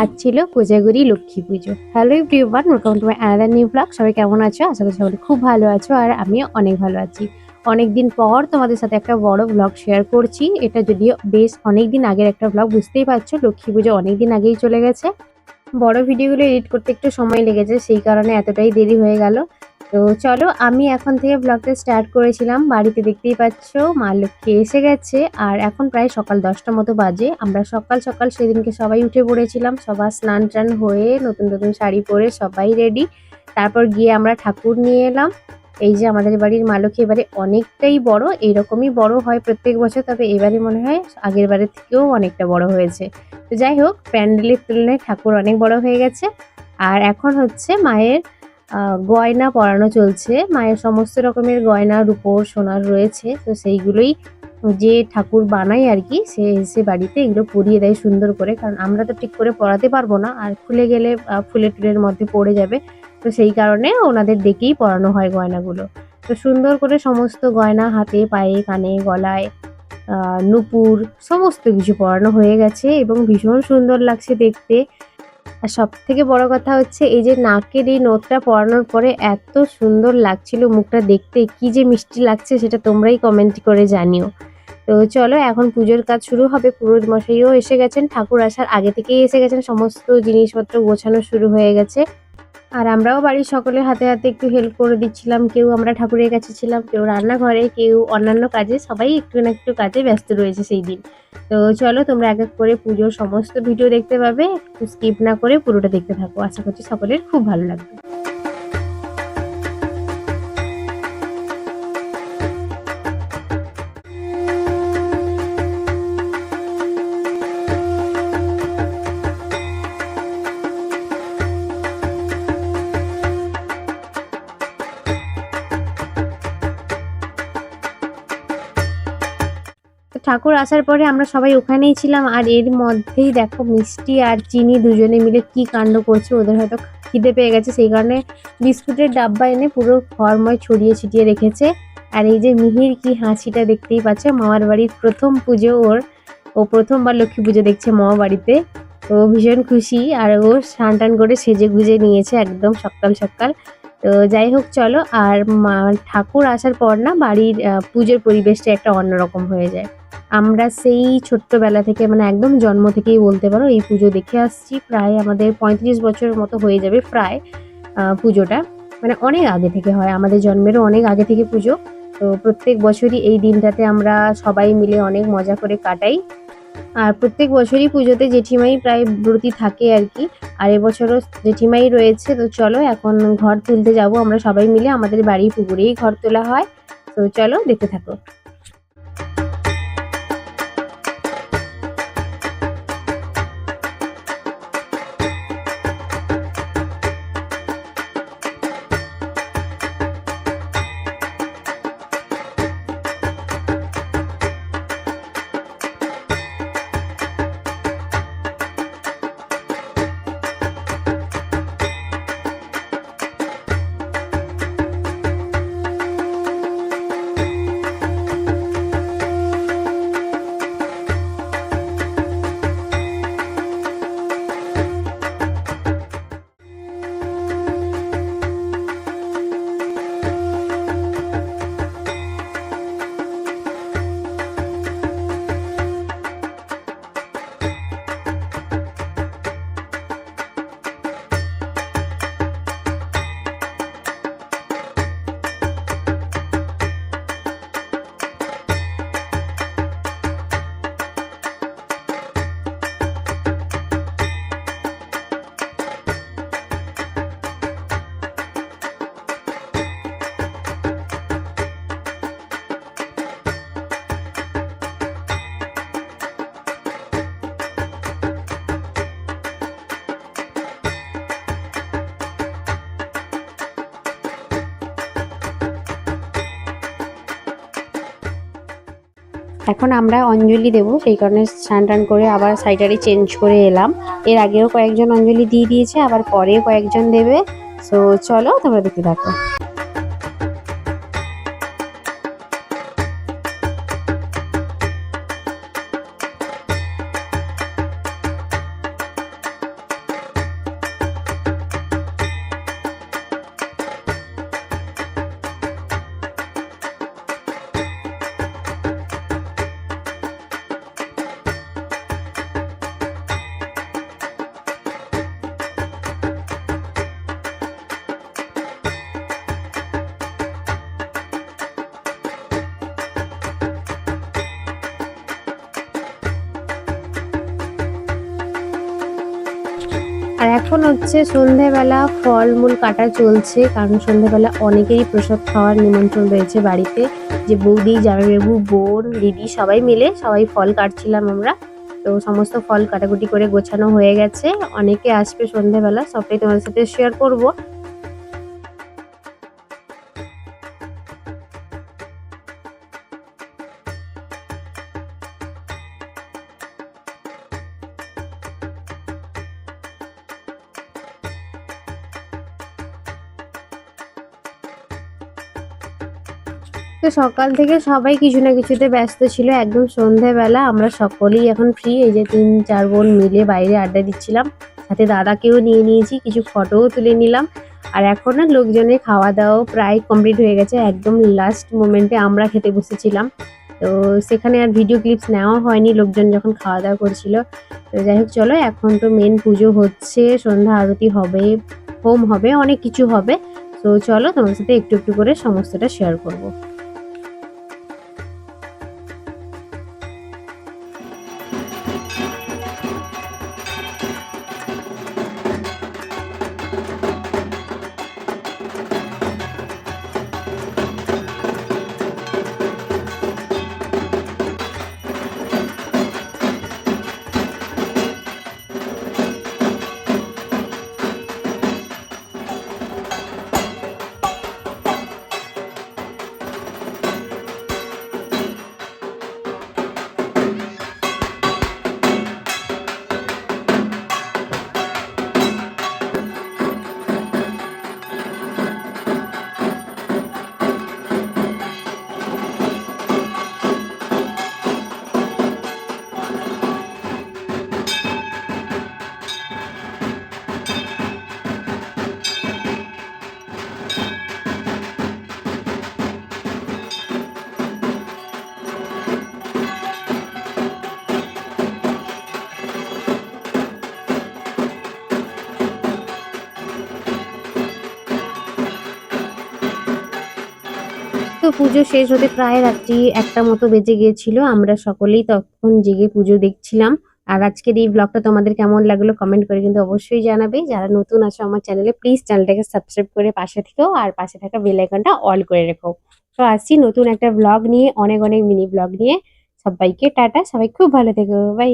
আজ ছিল Kojagari Lakshmi Puja. Hello everyone welcome to my another new vlog সবাই কেমন আছো? আশা করি সবাই খুব ভালো আছো আর আমিও অনেক ভালো আছি। অনেক দিন পর তোমাদের সাথে একটা বড় ব্লগ শেয়ার করছি। এটা যদিও বেশ অনেক দিন আগের একটা ব্লগ বুঝতেই পারছ, লক্ষ্মী পুজো অনেক দিন আগেই চলে গেছে। বড় ভিডিওগুলো এডিট করতে একটু সময় লেগেছে, সেই কারণে এতটাই দেরি হয়ে গেল। তো চলো, আমি এখন থেকে ব্লগটা স্টার্ট করেছিলাম। বাড়িতে দেখতেই পাচ্ছ, মা লক্ষ্মী এসে গেছে। আর এখন প্রায় সকাল দশটা মতো বাজে। আমরা সকাল সকাল সেদিনকে সবাই উঠে পড়েছিলাম। সবার স্নান টান হয়ে নতুন নতুন শাড়ি পরে সবাই রেডি তারপর গিয়ে আমরা ঠাকুর নিয়ে এলাম। এই যে আমাদের বাড়ির মা লক্ষ্মী এবারে অনেকটাই বড় এইরকমই বড় হয় প্রত্যেক বছর। তবে এবারে মনে হয় আগের বারের থেকেও অনেকটা বড় হয়েছে। তো যাই হোক, প্যান্ডেলের তুলনায় ঠাকুর অনেক বড় হয়ে গেছে। আর এখন হচ্ছে মায়ের গয়না পরানো চলছে। মায়ের সমস্ত রকমের গয়না, রূপোর, সোনার রয়েছে। তো সেইগুলোই যে ঠাকুর বানায় আর কি, সে এসে বাড়িতে এগুলো পরিয়ে দেয় সুন্দর করে। কারণ আমরা তো ঠিক করে পরাতে পারব না, আর খুলে গেলে ফুলে টুলের মধ্যে পড়ে যাবে। তো সেই কারণে ওনাদের ডেকেই পরানো হয় গয়নাগুলো। তো সুন্দর করে সমস্ত গয়না হাতে, পায়ে, কানে, গলায় নুপুর, সমস্ত কিছু পরানো হয়ে গেছে এবং ভীষণ সুন্দর লাগছে দেখতে। আর সব থেকে বড় কথা হচ্ছে এই যে নাকের এই নোটটা পরানোর পরে এত সুন্দর লাগছিল মুখটা দেখতে। কি যে মিষ্টি লাগছে সেটা তোমরাই কমেন্ট করে জানিও। তো চলো এখন পুজোর কাজ শুরু হবে। পুরোহিত মশাইও এসে গেছেন, ঠাকুর আসার আগে থেকেই এসে গেছেন। সমস্ত জিনিসপত্র গোছানো শুরু হয়ে গেছে। আর আমরাও বাড়ির সকলে হাতে হাতে একটু হেল্প করে দিচ্ছিলাম। কেউ আমরা ঠাকুরের কাছে ছিলাম, কেউ রান্নাঘরে, কেউ অন্যান্য কাজে, সবাই একটু না একটু কাজে ব্যস্ত রয়েছে সেই দিন। তো চলো তোমরা এক এক করে পুজোর সমস্ত ভিডিও দেখতে পাবে, একটু স্কিপ না করে পুরোটা দেখতে থাকো। আশা করছি সকলের খুব ভালো লাগবে। ঠাকুর আসার পরে আমরা সবাই ওখানেই ছিলাম, আর এর মধ্যেই দেখো মিষ্টি আর চিনি দুজনে মিলে কি কাণ্ড করছে, ওদের হয়তো খিদে পেয়ে গেছে, সেই কারণে বিস্কুটের ডাব্বা এনে পুরো ঘরময় ছড়িয়ে ছিটিয়ে রেখেছে। আর এই যে মিহির কি হাসিটা দেখতেই পাচ্ছ, মামার বাড়ির প্রথম পুজো ওর, ও প্রথমবার লক্ষ্মী পুজো দেখছে মামা বাড়িতে। তো ভীষণ খুশি, আর ও স্নান টান করে সেজে গুজে নিয়েছে একদম সকাল সকাল। তো যাই হোক চলো, আর মা ঠাকুর আসার পর না বাড়ির পুজোর পরিবেশটা একটা অন্যরকম হয়ে যায়। আমরা সেই ছোট্টবেলা থেকে মানে একদম জন্ম থেকেই বলতে পারো, এই পুজো দেখে আসছি। প্রায় আমাদের পঁয়ত্রিশ বছরের মতো হয়ে যাবে প্রায় পুজোটা। মানে অনেক আগে থেকে হয়, আমাদের জন্মেরও অনেক আগে থেকে পুজো। তো প্রত্যেক বছরই এই দিনটাতে আমরা সবাই মিলে অনেক মজা করে কাটাই। আর প্রত্যেক বছরই পুজোতে জেঠিমাই প্রায় ব্রতি থাকে আর কি। আর এবছরও জেঠিমাই রয়েছে, তো চলো এখন ঘর তুলতে যাব আমরা সবাই মিলে। আমাদের বাড়ির পুকুরেই ঘর তোলা হয়। তো চলো দেখতে থাকো। এখন আমরা অঞ্জলি দেব, সেই কারণে স্নান টান করে আবার সাইডারে চেঞ্জ করে এলাম। এর আগেও কয়েকজন অঞ্জলি দিয়ে দিয়েছে, আবার পরেও কয়েকজন দেবে। সো চলো তোমরা দেখতে থাকো। আর এখন হচ্ছে সন্ধেবেলা ফলমূল কাটা চলছে, কারণ সন্ধেবেলা অনেকেরই প্রসাদ খাওয়ার নিমন্ত্রণ রয়েছে বাড়িতে। যে বৌদি, জামাইবাবু, বোন, দিদি সবাই মিলে সবাই ফল কাটছিলাম আমরা। তো সমস্ত ফল কাটাকুটি করে গোছানো হয়ে গেছে। অনেকে আসবে সন্ধেবেলা, সবটাই তোমাদের সাথে শেয়ার করব। তো সকাল থেকে সবাই কিছু না কিছুতে ব্যস্ত ছিল। একদম সন্ধেবেলা আমরা সকলেই এখন ফ্রি এই যে তিন, চার বোন মিলে বাইরে আড্ডা দিচ্ছিলাম। সাথে দাদাকেও নিয়ে নিয়েছি, কিছু ফটোও তুলে নিলাম। আর এখন না লোকজনের খাওয়া দাওয়াও প্রায় কমপ্লিট হয়ে গেছে। একদম লাস্ট মোমেন্টে আমরা খেতে বসেছিলাম। তো সেখানে আর ভিডিও ক্লিপস নেওয়া হয়নি, লোকজন যখন খাওয়া দাওয়া করছিল। তো যাই হোক, চলো এখন তো মেন পুজো হচ্ছে, সন্ধ্যা আরতি হবে, হোম হবে, অনেক কিছু হবে। তো চলো তোমার সাথে একটু একটু করে সমস্তটা শেয়ার করব। তো পুজো শেষ হতে প্রায় রাত্রি একটা মতো বেজে গিয়েছিল। আমরা সকলেই তখন জেগে পুজো দেখছিলাম। আর আজকের এই ব্লগটা তোমাদের কেমন লাগল কমেন্ট করে কিন্তু অবশ্যই জানাবে। যারা নতুন আছো আমার চ্যানেলে প্লিজ চ্যানেলটাকে সাবস্ক্রাইব করে পাশে থেকেও আর পাশে থাকা বেল আইকনটা অল করে রেখো। তো আসছি নতুন একটা ব্লগ নিয়ে, অনেক অনেক মিনি ব্লগ নিয়ে। সবাইকে টাটা, সবাই খুব ভালো থেকো বাই